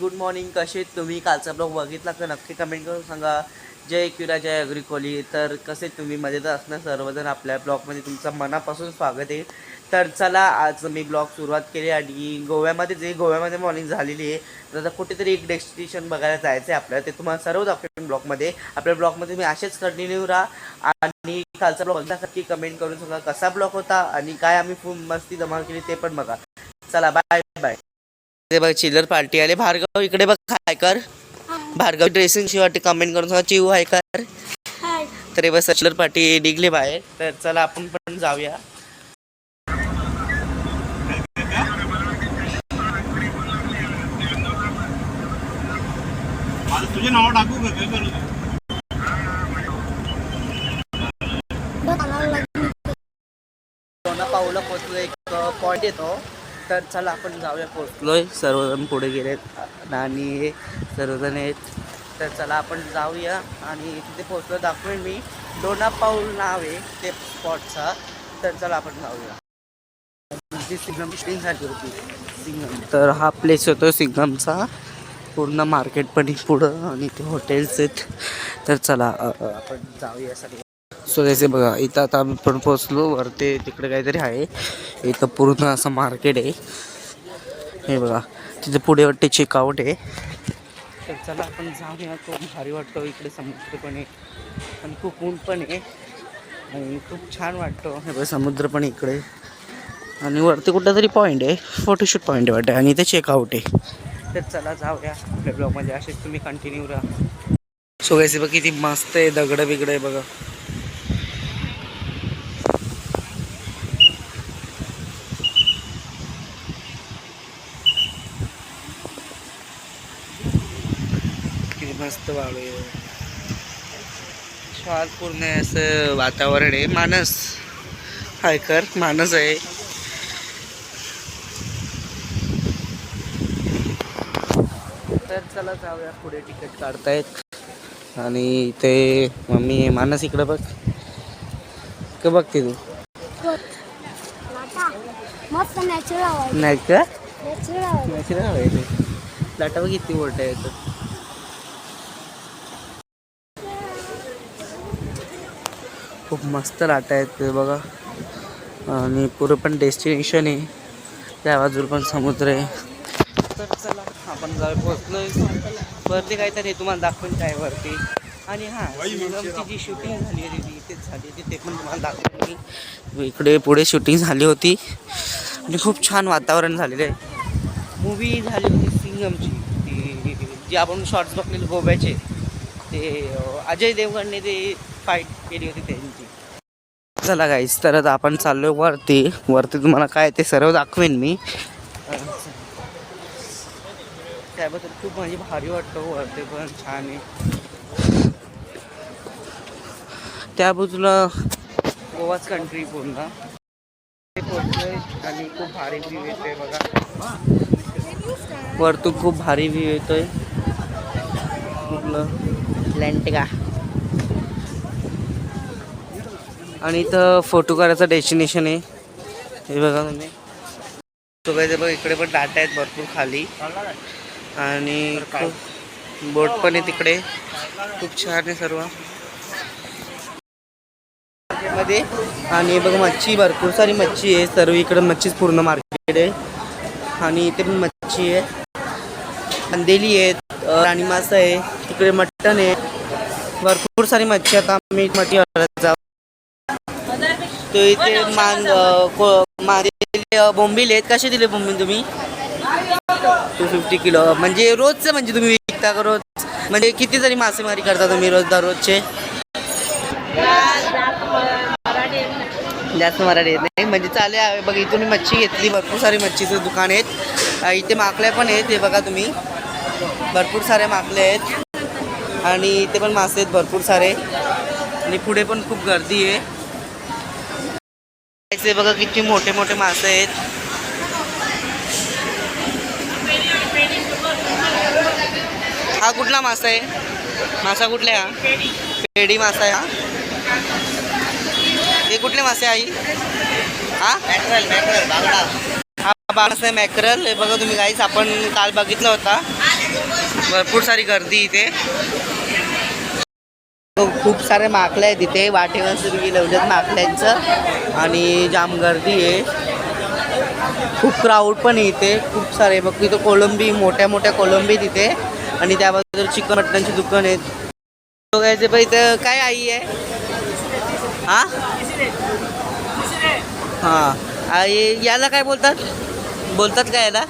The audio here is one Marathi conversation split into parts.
गुड मॉर्निंग कसे तुम्ही? कालचा ब्लॉग बघितला का नक्की कमेंट करून सांगा. जय किरा जय अग्रिकोली. तर कसे तुम्ही? मजेत असणार सर्वजण. आपल्या ब्लॉगमध्ये तुमचं मनापासून स्वागत आहे. तर चला आज मी ब्लॉग सुरुवात केली आणि गोव्यामध्ये जे गोव्यामध्ये मॉर्निंग झालेली आहे तर आता कुठेतरी एक डेस्टिनेशन बघायला जायचं आहे आपल्याला. ते तुम्हाला सर्व दाखवेन ब्लॉगमध्ये. आपल्या ब्लॉगमध्ये मी असेच कंटिन्यू राहा आणि कालचा ब्लॉग बघण्यासाठी कमेंट करून सांगा कसा ब्लॉग होता आणि काय आम्ही फुल मस्ती धमाल केली ते पण बघा. चला बाय बाय ते बघ चिल्लर पार्टी आले. भार्गव इकडे बघ हाय कर. भार्गव ड्रेसिंग शिवाय कमेंट करून सांगा चिव हाय कर. तर हे बस चिल्लर पार्टी निघले बाहेर. तर चला आपण पण जाऊया. तुझे नाव टाकू का? काय करू दोना पाऊला पोचलो एक पॉईंट येतो. तर चला आपण जाऊया पोचलोय सर्वजण पुढे गेलेत. आणि सर्वजण आहेत. तर चला आपण जाऊया. आणि तिथे पोचलो दाखवेन मी. डोना पाऊल नाव आहे ते स्पॉटचा तर चला आपण जाऊया. सिंगम झाली होती. सिंगम तर हा प्लेस होतो सिंगमचा पूर्ण मार्केट पण आहे पुढं आणि ते हॉटेल्स आहेत. तर चला आपण जाऊया सगळं. सो जसे बघा इथं आता आम्ही पण पोचलो वरती तिकडे काहीतरी आहे. इथं पूर्ण असं मार्केट आहे. हे बघा तिथे पुढे वाटते चेकआउट आहे. तर चला आपण जाऊया. खूप भारी वाटतो इकडे समुद्र पण आहे आणि खूप ऊन पण आहे. आणि खूप छान वाटतो. हे बघा समुद्र पण इकडे. आणि वरती कुठला तरी पॉईंट आहे. फोटोशूट पॉईंट आहे वाटतं. आणि इथे चेकआउट आहे. तर चला जाऊया आपल्या ब्लॉगमध्ये. असेच तुम्ही कंटिन्यू राहा. सो गायचे बघ किती मस्त आहे दगडं बिगडं आहे बघा. किती मस्त वाळू आहे. छान पूर्ण असं वातावरण आहे. मानस. हायकर मानस आहे. चला जाऊया पुढे तिकीट काढतायत. आणि ते मम्मी आहे. मानस इकडं बघ. का बघते तू मस्त नॅचरल नाही का नॅचरल आहे. लाटा बघ किती मोठ्या आहेत खूप मस्त लाटा आहेत ते बघा. आणि पुढं पण डेस्टिनेशन आहे. त्या बाजूला पण समुद्र आहे. तर चला आपण जाऊ पोहोचलोय. वरती काहीतरी तुम्हाला दाखवून काय वरती. आणि हां सिंगमची जी शूटिंग झाली होती ती इथेच झाली होती ते पण तुम्हाला दाखवून मी. इकडे पुढे शूटिंग झाली होती. आणि खूप छान वातावरण झालेलं आहे. मूवी झाली होती सिंगमची ती जी आपण शॉर्ट्स बघलेले गोव्याचे. ते अजय देवगणने ते फाईट केली होती त्यांची. चला गाईस तर आता आपण चाललोय वरती. वरती तुम्हाला काय ते सर्व दाखवेन मी. त्याबद्दल खूप म्हणजे भारी वाटतं वरती पण छान आहे. त्या बाजूला गोवाच कंट्री पूर्ण. आणि खूप भारी व्ह्यू येतोय बघा. वरतून खूप भारी व्ह्यू येतोय. कुठलं लँटेगा आणि इथं फोटो काढायचं डेस्टिनेशन आहे. हे बघा तुम्ही. बघ इकडे पण डाटा आहेत भरपूर खाली. आणि बोट पण आहे तिकडे. खूप छान आहे सर्व. मध्ये. आणि बघ मच्छी भरपूर सारी मच्छी आहे. सर्व इकडे मच्छीच पूर्ण मार्केट आहे. आणि इथे पण मच्छी आहे. अंदेली आहेत. राणी मासा आहे. तिकडे मटण आहे. भरपूर सारी मच्छी आता आम्ही मच्छी जाऊ. तो इथे मान अ, को- मारेले अ, बोंबील आहेत. कसे दिले बोंबील तुम्ही? Two fifty kilo. म्हणजे रोजचं म्हणजे तुम्ही विकता का रोज? म्हणजे किती तरी मासेमारी करता तुम्ही रोज दररोजचे? जास्त मराठी येत नाही. म्हणजे चालेल आहे. बघ इथून मच्छी घेतली. भरपूर सारी मच्छीचं दुकान आहेत. इथे माकल्या पण आहेत. हे बघा तुम्ही. भरपूर सारे माकले आहेत. आणि इथे पण मासे आहेत. भरपूर सारे. आणि पुढे पण खूप गर्दी आहे. बघा किती मोठे मोठे मासे आहेत. हा कुठला मासा आहे? मासा कुठला आहे हा पेडी मासा आहे हा? कुठले मासे आई? हा? मॅक्रल मॅक्रल बांगडा. हा बांगडा आहे मॅक्रल. हे बघा तुम्ही गाईच आपण काल बघितला होता. भरपूर सारी गर्दी इथे. खूप सारे माकले आहेत इथे. वाटेवर सुरू लावल्यात माकल्यांचं. आणि जाम गर्दी आहे. खूप क्राऊड पण आहे इथे. खूप सारे बघ तिथं कोलंबी मोठ्या मोठ्या कोलंबी तिथे आणि त्या बाजूला चिकन मटणाची दुकान आहेत. बघायचे पण इथं काय आई आहे? हा? हा. आई याला काय बोलतात? बोलतात काय याला?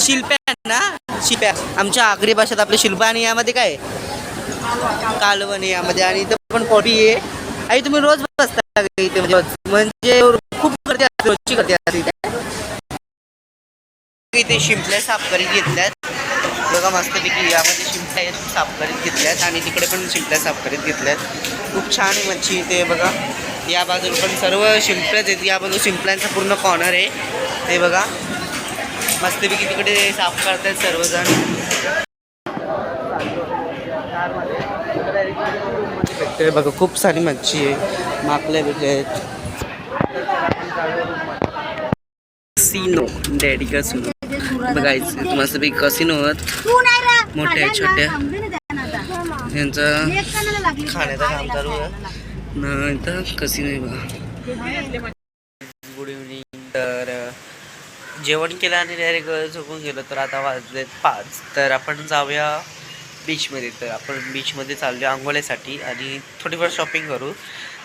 शिल्प्या ना? शिप्या आमच्या आगरी भाषेत आपले शिल्पा आणि यामध्ये काय? आहे? कालवण यामध्ये. आणि इथं पण कॉफी आहे. आई तुम्ही रोज बसता इथे? म्हणजे म्हणजे खूप गर्दी असते रोजची गर्दी असते इथे. इथे शिंपल्या साफ करीत घेतल्यात. बघा मस्तपैकी यामध्ये शिंपल्या आहेत साफ करीत घेतल्यात आणि तिकडे पण शिंपल्या साफ करीत घेतल्यात खूप छान आहे मच्छी इथे बघा. या बाजूला पण सर्व शिंपल्याच आहेत. या बाजू शिंपल्यांचा पूर्ण कॉर्नर आहे. ते बघा. मस्तपैकी तिकडे साफ करतायत सर्वजण. भेटते बघा खूप सारी मच्छी आहे. माकल्या भेटले आहेत. सीनो डॅडी कसिनो बघायचं मस्तपैकी कसिनो आहेत. मोठ्या छोट्या. यांचं खाण्याचं काम चालू आहे. न इथं कसिनो आहे बघा. गुड इव्हनिंग तर जेवण केलं आणि डायरेक्ट झोपून गेलो तर आता वाजलेत पाच. तर आपण जाऊया बीचमध्ये तर आपण बीचमध्ये चाललो आंघोळ्यासाठी आणि थोडीफार शॉपिंग करू.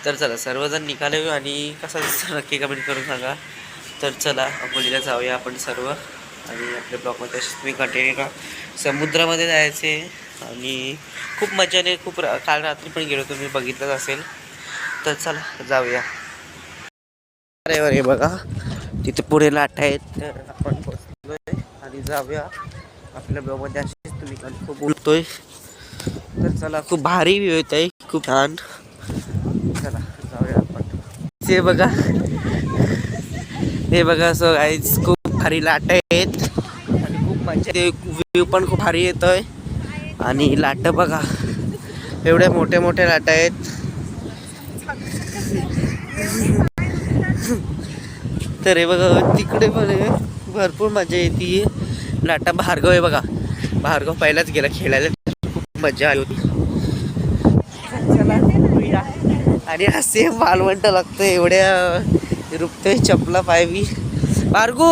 तर चला सर्वजण निघाले आणि कसा दिसतो नक्की कमेंट करून सांगा. तर चला आंघोळीला जाऊया आपण सर्व. आणि आपल्या ब्लॉगमध्ये असेच तुम्ही कंटिन्यू करा. समुद्रामध्ये जायचे आणि खूप मजाने खूप रा- काल रात्री पण गेलो तुम्ही बघितलंच असेल. तर चला जाऊया. अरे अरे बघा तिथे पुढे लाट आहेत. तर आपण बसलोय आणि जाऊया. आपल्या ब्लॉगमध्ये असेच तुम्ही पण खूप उलटतोय. तर चला खूप भारी व्ह्यू येत आहे खूप छान. चला जाऊया आपण. ते बघा. हे बघा असं आईज खूप भारी लाट आहेत. आणि खूप मजा ते व्ह्यू पण खूप भारी येतोय. आणि लाट बघा. एवढ्या मोठ्या मोठ्या लाटा आहेत. तर हे बघा तिकडे पण भरपूर मजा येते. लाटा भार्गव आहे बघा. भार्गव पहिलाच गेला खेळायला. खूप मजा आली. होती आणि असे मालवंट लागतं एवढ्या रुपते चपला पायवी. भार्गू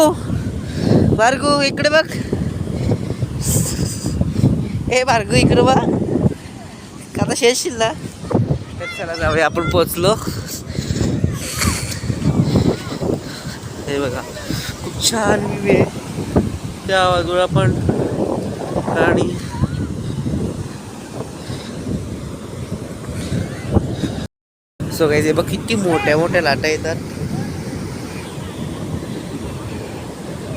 भार्गू इकडे बघ. हे भार्गू इकडे बघ. आता शेषशील ना. तर चला जाऊया आपण पोचलो हे बघा. खूप छान व्ह्यू आहे त्या बाजूला पण आणि सो काही बघ किती मोठ्या मोठ्या लाटा येतात.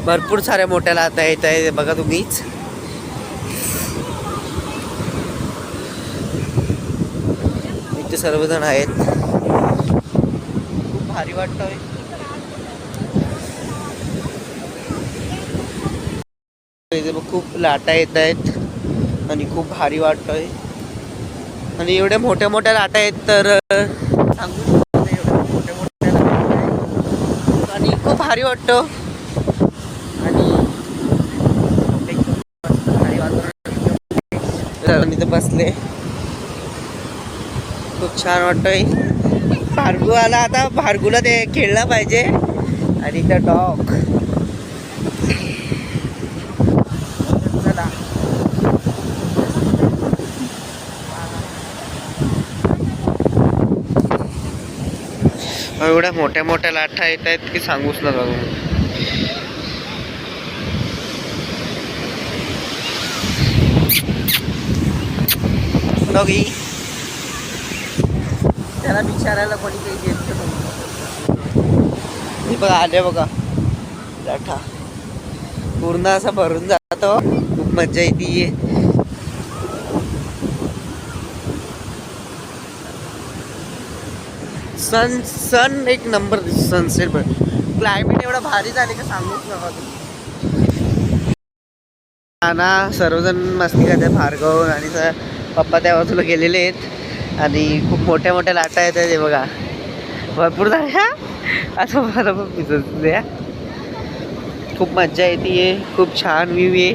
भरपूर साऱ्या मोठ्या लाटा येत आहे. बघा तुम्हीच. इथे सर्वजण आहेत. खूप भारी वाटतंय. इथे खूप लाटा येत आहेत आणि खूप भारी वाटतोय. आणि एवढ्या मोठ्या मोठ्या लाटा आहेत तर सांगू एवढ्या मोठ्या मोठ्या आणि खूप भारी वाटतं आणि एकदम भारी वातावरण इथे बसले. खूप छान वाटतंय. भार्गू आला आता. भार्गूला ते खेळला पाहिजे. आणि त्या डॉग. एवढ्या मोठ्या मोठ्या लाटा येत आहेत की सांगूच नका तुम्ही. डॉगी त्याला विचारायला कोणी काही येत नाही. बघा आले बघा. लाठा पूर्ण असा भरून जातो. खूप मजा येते. सन सन एक नंबर सनसेट पण क्लायमेट एवढा भारी झाले का सांगूच नका तुम्ही. ना सर्वजण मस्ती करतात. भार्गव आणि पप्पा त्या बाजूला गेलेले आहेत. आणि खूप मोठ्या मोठ्या लाटा आहेत ते बघा. भरपूर झाल्या असं मला पण भिजत द्या. खूप मज्जा येते खूप छान व्ह्यू आहे.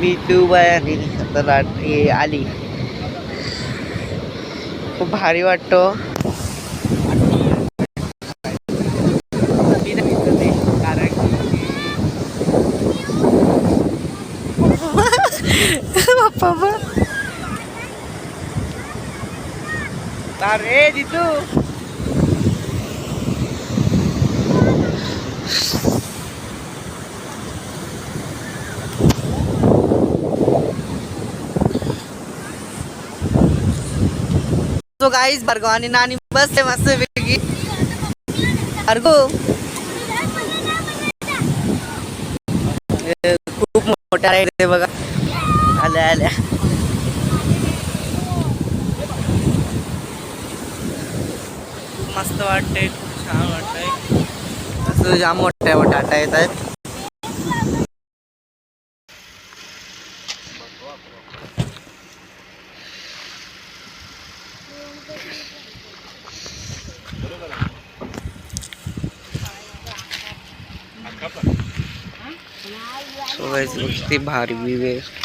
मी तू बाय आणि आता लाट आली. खूप भारी वाटतो मी नाही भिजत आहे, कारण की बाप्पा. अरे जितू. तो गाईस भार्गव आणि नानी बसते मस्त भार्गव हे खूप मोठ्या राईड आहे बघा. आल्या आल्या. मस्त वाटते खूप छान वाटतंय. असं जाम मोठ्या टाटा येत आहेत. सो गाईस किती भारी आहे